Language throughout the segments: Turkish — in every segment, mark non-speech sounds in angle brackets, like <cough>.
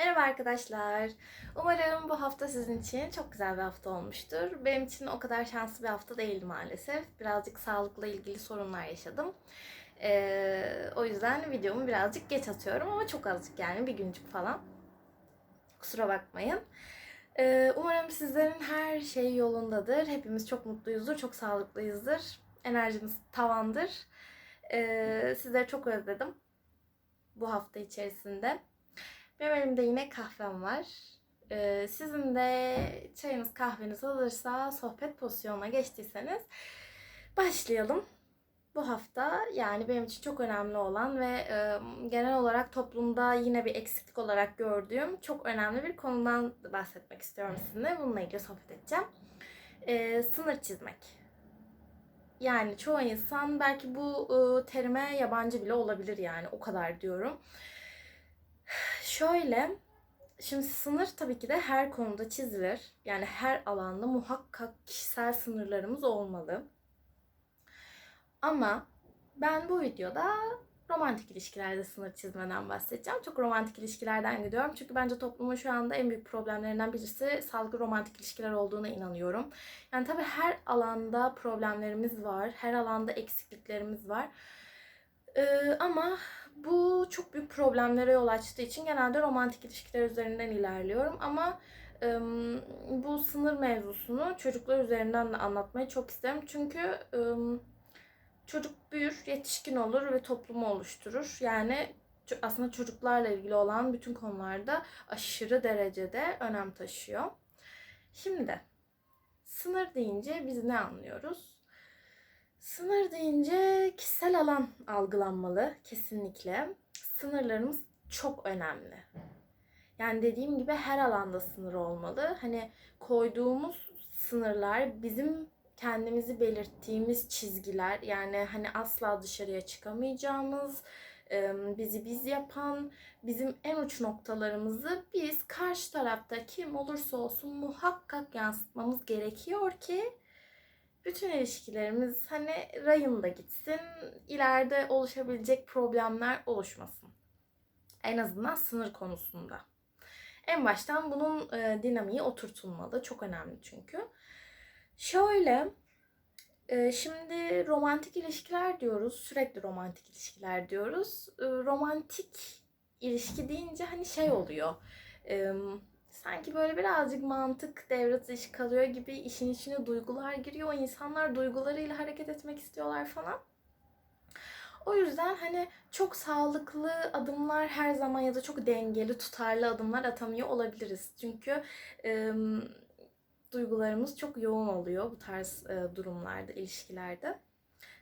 Merhaba arkadaşlar. Umarım bu hafta sizin için çok güzel bir hafta olmuştur. Benim için o kadar şanslı bir hafta değildi maalesef. Birazcık sağlıkla ilgili sorunlar yaşadım. Ee, o yüzden videomu birazcık geç atıyorum ama çok azıcık yani bir güncük falan. Kusura bakmayın. Ee, umarım sizlerin her şey yolundadır. Hepimiz çok mutluyuzdur, çok sağlıklıyızdır. Enerjimiz tavandır. Ee, sizleri çok özledim bu hafta içerisinde. Benim elimde yine kahvem var. Ee, sizin de çayınız kahveniz hazırsa sohbet pozisyonuna geçtiyseniz başlayalım. Bu hafta yani benim için çok önemli olan ve e, genel olarak toplumda yine bir eksiklik olarak gördüğüm çok önemli bir konudan bahsetmek istiyorum sizinle. Bununla ilgili sohbet edeceğim. Ee, sınır çizmek. Yani çoğu insan belki bu e, terime yabancı bile olabilir yani o kadar diyorum. Şöyle, şimdi sınır tabii ki de her konuda çizilir. Yani her alanda muhakkak kişisel sınırlarımız olmalı. Ama ben bu videoda romantik ilişkilerde sınır çizmeden bahsedeceğim. Çok romantik ilişkilerden gidiyorum. Çünkü bence toplumun şu anda en büyük problemlerinden birisi sağlıklı romantik ilişkiler olduğuna inanıyorum. Yani tabii her alanda problemlerimiz var. Her alanda eksikliklerimiz var. Ee, ama bu çok büyük problemlere yol açtığı için genelde romantik ilişkiler üzerinden ilerliyorum. Ama bu sınır mevzusunu çocuklar üzerinden de anlatmayı çok isterim. Çünkü çocuk büyür, yetişkin olur ve toplumu oluşturur. Yani aslında çocuklarla ilgili olan bütün konularda aşırı derecede önem taşıyor. Şimdi sınır deyince biz ne anlıyoruz? Sınır deyince kişisel alan algılanmalı kesinlikle. Sınırlarımız çok önemli. Yani dediğim gibi her alanda sınır olmalı. Hani koyduğumuz sınırlar bizim kendimizi belirttiğimiz çizgiler. Yani hani asla dışarıya çıkamayacağımız, bizi biz yapan, bizim en uç noktalarımızı biz karşı tarafta kim olursa olsun muhakkak yansıtmamız gerekiyor ki bütün ilişkilerimiz hani rayında gitsin, ileride oluşabilecek problemler oluşmasın. En azından sınır konusunda. En baştan bunun e, dinamiği oturtulmalı. Çok önemli çünkü. Şöyle, e, şimdi romantik ilişkiler diyoruz. Sürekli romantik ilişkiler diyoruz. E, romantik ilişki deyince hani şey oluyor. E, sanki böyle birazcık mantık devre dışı kalıyor gibi işin içine duygular giriyor. İnsanlar duygularıyla hareket etmek istiyorlar falan. O yüzden hani çok sağlıklı adımlar her zaman ya da çok dengeli, tutarlı adımlar atamıyor olabiliriz. Çünkü e, duygularımız çok yoğun oluyor bu tarz e, durumlarda, ilişkilerde.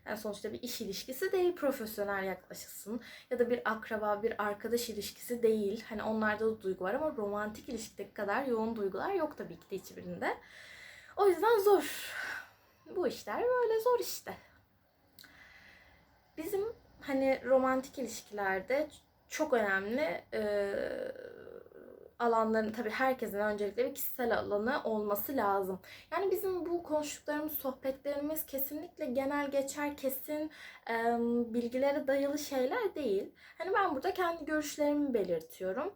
Yani sonuçta bir iş ilişkisi değil, profesyonel yaklaşılsın. Ya da bir akraba, bir arkadaş ilişkisi değil. Hani onlarda da duygu var ama romantik ilişkideki kadar yoğun duygular yok tabii ki de hiçbirinde. O yüzden zor. Bu işler böyle zor işte. Bizim hani romantik ilişkilerde çok önemli e, alanların tabii herkesin öncelikle bir kişisel alanı olması lazım. Yani bizim bu konuştuklarımız, sohbetlerimiz kesinlikle genel geçer, kesin e, bilgilere dayalı şeyler değil. Hani ben burada kendi görüşlerimi belirtiyorum.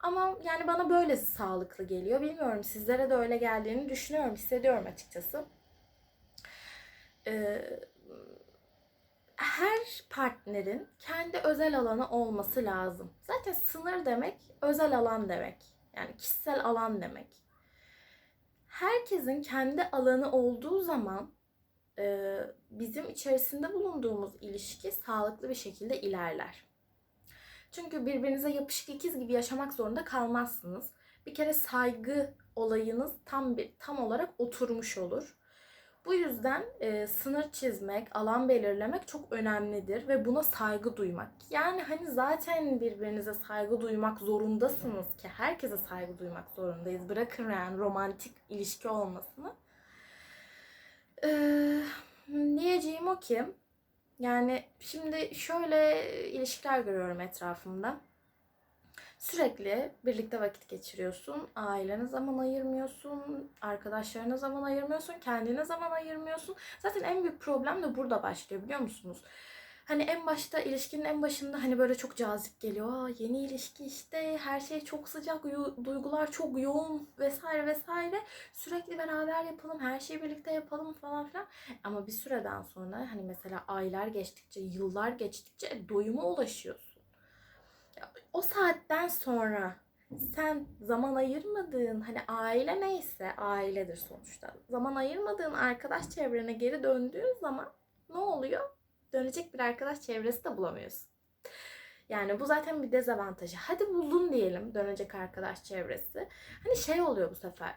Ama yani bana böylesi sağlıklı geliyor. Bilmiyorum sizlere de öyle geldiğini düşünüyorum, hissediyorum açıkçası. Ee, her partnerin kendi özel alanı olması lazım. Zaten sınır demek özel alan demek. Yani kişisel alan demek. Herkesin kendi alanı olduğu zaman e, bizim içerisinde bulunduğumuz ilişki sağlıklı bir şekilde ilerler. Çünkü birbirinize yapışık ikiz gibi yaşamak zorunda kalmazsınız. Bir kere saygı olayınız tam bir tam olarak oturmuş olur. Bu yüzden e, sınır çizmek, alan belirlemek çok önemlidir ve buna saygı duymak. Yani hani zaten birbirinize saygı duymak zorundasınız ki herkese saygı duymak zorundayız. Bırakın yani romantik ilişki olmasını. Ee, diyeceğim o ki yani şimdi şöyle ilişkiler görüyorum etrafımda. Sürekli birlikte vakit geçiriyorsun. Ailene zaman ayırmıyorsun. Arkadaşlarına zaman ayırmıyorsun. Kendine zaman ayırmıyorsun. Zaten en büyük problem de burada başlıyor biliyor musunuz? Hani en başta ilişkinin en başında hani böyle çok cazip geliyor. Aa, yeni ilişki işte her şey çok sıcak, duygular çok yoğun vesaire vesaire. Sürekli beraber yapalım, her şeyi birlikte yapalım falan filan. Ama bir süreden sonra hani mesela aylar geçtikçe, yıllar geçtikçe doyuma ulaşıyorsun. O saatten sonra sen zaman ayırmadığın hani aile neyse ailedir sonuçta. Zaman ayırmadığın arkadaş çevrene geri döndüğün zaman ne oluyor? Dönecek bir arkadaş çevresi de bulamıyorsun. Yani bu zaten bir dezavantajı. Hadi buldun diyelim dönecek arkadaş çevresi. Hani şey oluyor bu sefer.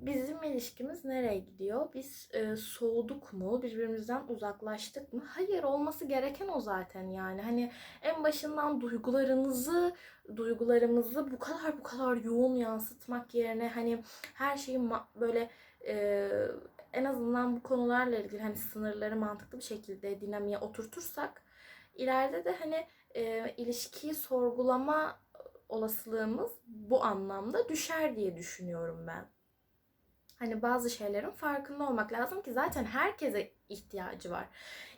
Bizim ilişkimiz nereye gidiyor? Biz e, soğuduk mu? Birbirimizden uzaklaştık mı? Hayır olması gereken o zaten yani. Hani en başından duygularınızı duygularımızı bu kadar bu kadar yoğun yansıtmak yerine hani her şeyi böyle e, en azından bu konularla ilgili hani sınırları mantıklı bir şekilde dinamiğe oturtursak ileride de hani e, ilişkiyi sorgulama olasılığımız bu anlamda düşer diye düşünüyorum ben. Hani bazı şeylerin farkında olmak lazım ki zaten herkese ihtiyacı var.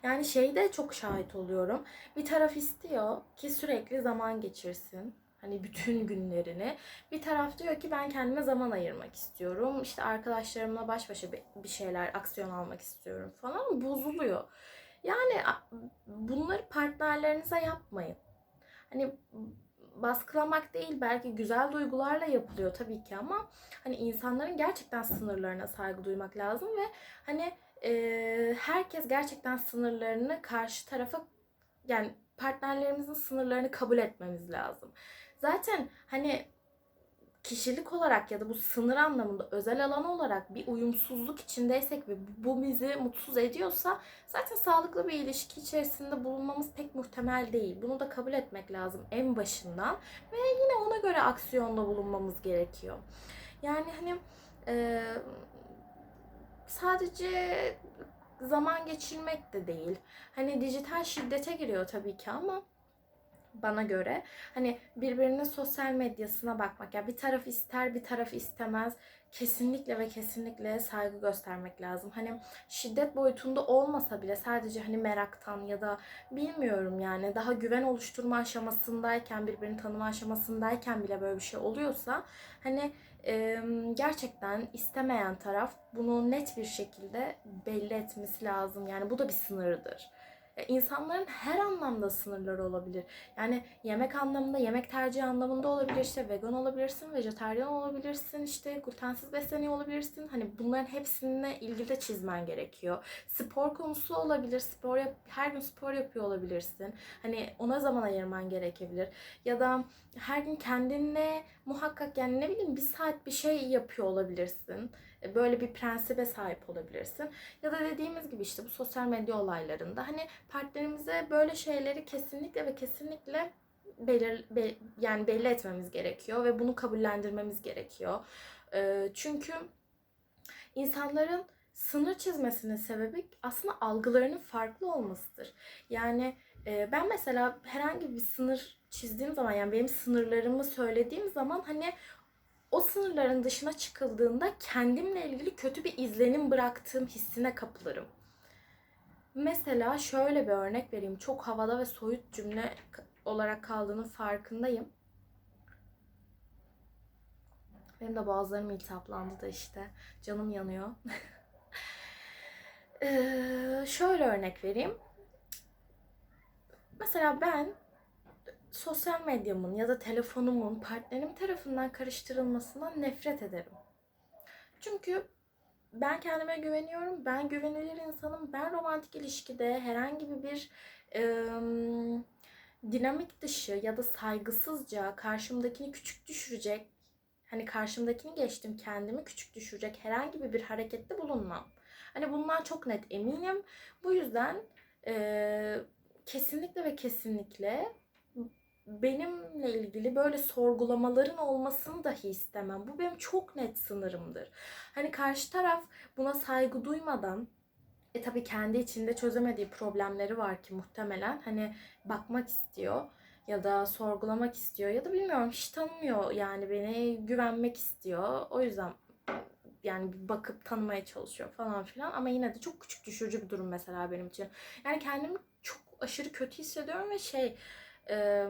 Yani şeyde çok şahit oluyorum. Bir taraf istiyor ki sürekli zaman geçirsin. Hani bütün <laughs> günlerini. Bir taraf diyor ki ben kendime zaman ayırmak istiyorum. İşte arkadaşlarımla baş başa bir şeyler, aksiyon almak istiyorum falan. Bozuluyor. Yani bunları partnerlerinize yapmayın. Hani baskılamak değil belki güzel duygularla yapılıyor tabii ki ama hani insanların gerçekten sınırlarına saygı duymak lazım ve hani e, herkes gerçekten sınırlarını karşı tarafa yani partnerlerimizin sınırlarını kabul etmemiz lazım. Zaten hani kişilik olarak ya da bu sınır anlamında özel alan olarak bir uyumsuzluk içindeysek ve bu bizi mutsuz ediyorsa zaten sağlıklı bir ilişki içerisinde bulunmamız pek muhtemel değil. Bunu da kabul etmek lazım en başından ve yine ona göre aksiyonda bulunmamız gerekiyor. Yani hani e, sadece zaman geçirmek de değil. Hani dijital şiddete giriyor tabii ki ama bana göre hani birbirinin sosyal medyasına bakmak ya bir taraf ister bir taraf istemez kesinlikle ve kesinlikle saygı göstermek lazım. Hani şiddet boyutunda olmasa bile sadece hani meraktan ya da bilmiyorum yani daha güven oluşturma aşamasındayken birbirini tanıma aşamasındayken bile böyle bir şey oluyorsa hani e, gerçekten istemeyen taraf bunu net bir şekilde belli etmesi lazım. Yani bu da bir sınırıdır. E, İnsanların her anlamda sınırları olabilir. Yani yemek anlamında, yemek tercihi anlamında olabilir. İşte vegan olabilirsin, vejetaryen olabilirsin, işte glutensiz besleniyor olabilirsin. Hani bunların hepsine ilgili de çizmen gerekiyor. Spor konusu olabilir. Spor yap, her gün spor yapıyor olabilirsin. Hani ona zaman ayırman gerekebilir. Ya da her gün kendine muhakkak yani ne bileyim bir saat bir şey yapıyor olabilirsin. E, Böyle bir prensibe sahip olabilirsin. Ya da dediğimiz gibi işte bu sosyal medya olaylarında hani partnerimize böyle şeyleri kesinlikle ve kesinlikle belir, be- yani belli etmemiz gerekiyor ve bunu kabullendirmemiz gerekiyor. Ee, çünkü insanların sınır çizmesinin sebebi aslında algılarının farklı olmasıdır. Yani e, ben mesela herhangi bir sınır çizdiğim zaman yani benim sınırlarımı söylediğim zaman hani o sınırların dışına çıkıldığında kendimle ilgili kötü bir izlenim bıraktığım hissine kapılırım. Mesela şöyle bir örnek vereyim. Çok havada ve soyut cümle olarak kaldığının farkındayım. Benim de boğazlarım iltihaplandı da işte. Canım yanıyor. <laughs> Ee, şöyle örnek vereyim. Mesela ben sosyal medyamın ya da telefonumun partnerim tarafından karıştırılmasından nefret ederim. Çünkü ben kendime güveniyorum. Ben güvenilir insanım. Ben romantik ilişkide herhangi bir em, dinamik dışı ya da saygısızca karşımdakini küçük düşürecek, hani karşımdakini geçtim kendimi küçük düşürecek herhangi bir harekette bulunmam. Hani bundan çok net eminim. Bu yüzden e, kesinlikle ve kesinlikle benimle ilgili böyle sorgulamaların olmasını dahi istemem. Bu benim çok net sınırımdır. Hani karşı taraf buna saygı duymadan e tabii kendi içinde çözemediği problemleri var ki muhtemelen hani bakmak istiyor ya da sorgulamak istiyor ya da bilmiyorum hiç tanımıyor yani beni güvenmek istiyor. O yüzden yani bir bakıp tanımaya çalışıyor falan filan ama yine de çok küçük düşürücü bir durum mesela benim için. Yani kendimi çok aşırı kötü hissediyorum ve şey e,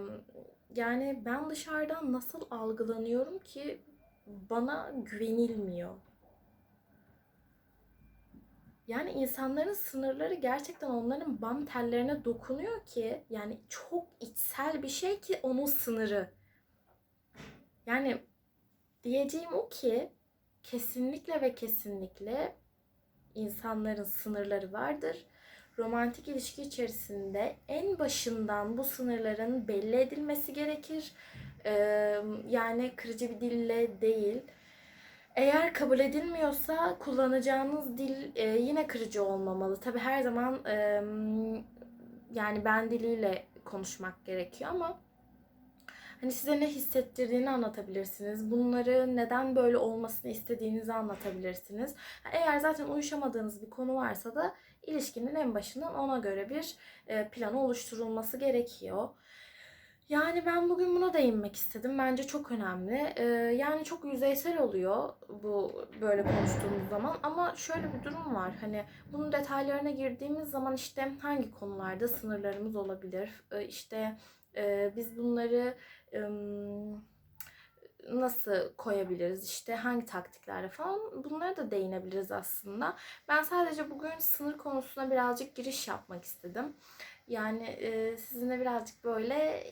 yani ben dışarıdan nasıl algılanıyorum ki bana güvenilmiyor. Yani insanların sınırları gerçekten onların bam tellerine dokunuyor ki yani çok içsel bir şey ki onun sınırı. Yani diyeceğim o ki kesinlikle ve kesinlikle insanların sınırları vardır. Romantik ilişki içerisinde en başından bu sınırların belli edilmesi gerekir. Ee, yani kırıcı bir dille değil. Eğer kabul edilmiyorsa kullanacağınız dil e, yine kırıcı olmamalı. Tabii her zaman e, yani ben diliyle konuşmak gerekiyor ama hani size ne hissettirdiğini anlatabilirsiniz. Bunları neden böyle olmasını istediğinizi anlatabilirsiniz. Eğer zaten uyuşamadığınız bir konu varsa da ilişkinin en başından ona göre bir e, plan oluşturulması gerekiyor. Yani ben bugün buna değinmek istedim. Bence çok önemli. Ee, yani çok yüzeysel oluyor bu böyle konuştuğumuz zaman. Ama şöyle bir durum var. Hani bunun detaylarına girdiğimiz zaman işte hangi konularda sınırlarımız olabilir? Ee, işte biz bunları nasıl koyabiliriz? İşte hangi taktiklerle falan bunlara da değinebiliriz aslında. Ben sadece bugün sınır konusuna birazcık giriş yapmak istedim. Yani sizinle birazcık böyle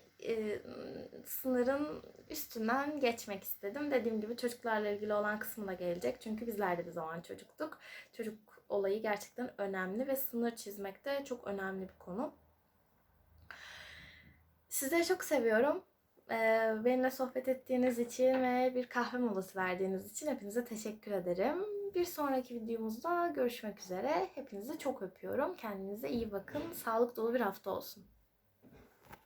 sınırın üstünden geçmek istedim. Dediğim gibi çocuklarla ilgili olan kısmı da gelecek. Çünkü bizler de bir zaman çocuktuk. Çocuk olayı gerçekten önemli ve sınır çizmek de çok önemli bir konu. Sizleri çok seviyorum. Ee, benimle sohbet ettiğiniz için ve bir kahve molası verdiğiniz için hepinize teşekkür ederim. Bir sonraki videomuzda görüşmek üzere. Hepinizi çok öpüyorum. Kendinize iyi bakın. Sağlık dolu bir hafta olsun.